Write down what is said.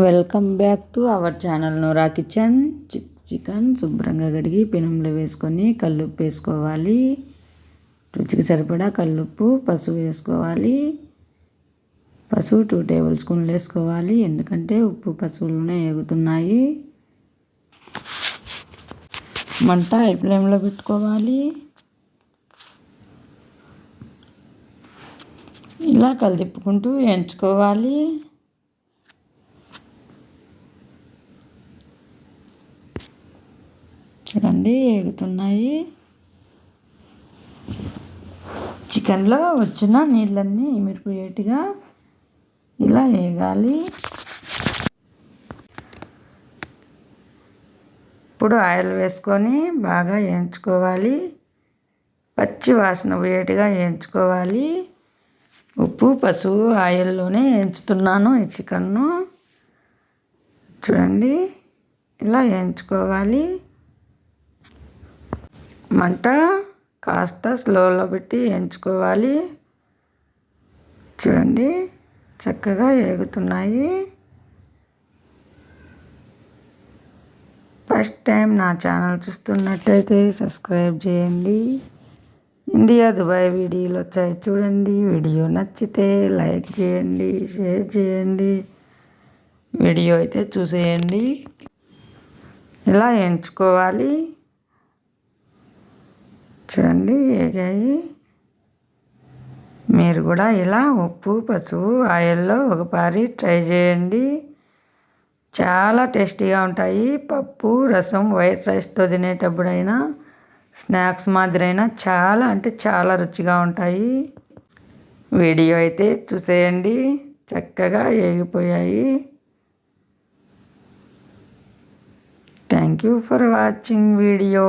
Welcome back to our channel Nora kitchen. Chicken శుభ్రంగా కడిగి పెనంలో వేసుకొని కల్లుప్పు వేసుకోవాలి. రుచికి సరిపడా కల్లుప్పు పసుపు వేసుకోవాలి. పసుపు టూ టేబుల్ స్పూన్లు వేసుకోవాలి. ఎందుకంటే ఉప్పు పసుపులోనే ఎగుతున్నాయి మంట హై ఫ్లేమ్లో పెట్టుకోవాలి. ఇలా కలిదిప్పుకుంటూ ఎంచుకోవాలి చూడండి ఎగుతున్నాయి. చికెన్లో వచ్చిన నీళ్ళన్నీ ఇమిడిపోయేట్టుగా ఇలా వేగాలి. ఇప్పుడు ఆయిల్ వేసుకొని బాగా వేయించుకోవాలి. పచ్చి వాసన పోయేట్టుగా వేయించుకోవాలి. ఉప్పు పసుపు ఆయిల్లోనే వేయించుతున్నాను ఈ చికెన్ను. చూడండి ఇలా వేయించుకోవాలి. మంట కాస్త స్లోలో పెట్టి ఎంచుకోవాలి. చూడండి చక్కగా వేగుతున్నాయి ఫస్ట్ టైం నా ఛానల్ చూస్తున్నట్టయితే సబ్స్క్రైబ్ చేయండి. ఇండియా దుబాయ్ వీడియోలు వచ్చాయి చూడండి. వీడియో నచ్చితే లైక్ చేయండి షేర్ చేయండి. వీడియో అయితే చూసేయండి. ఇలా ఎంచుకోవాలి? చూడండి వేగాయి మీరు కూడా ఇలా ఉప్పు పసుపు ఆయిల్లో ఒకసారి ట్రై చేయండి. చాలా టేస్టీగా ఉంటాయి. పప్పు రసం వైట్ రైస్తో తినేటప్పుడైనా స్నాక్స్ మాదిరైనా చాలా అంటే చాలా రుచిగా ఉంటాయి. వీడియో అయితే చూసేయండి. చక్కగా ఏగిపోయాయి. Thank you for watching video.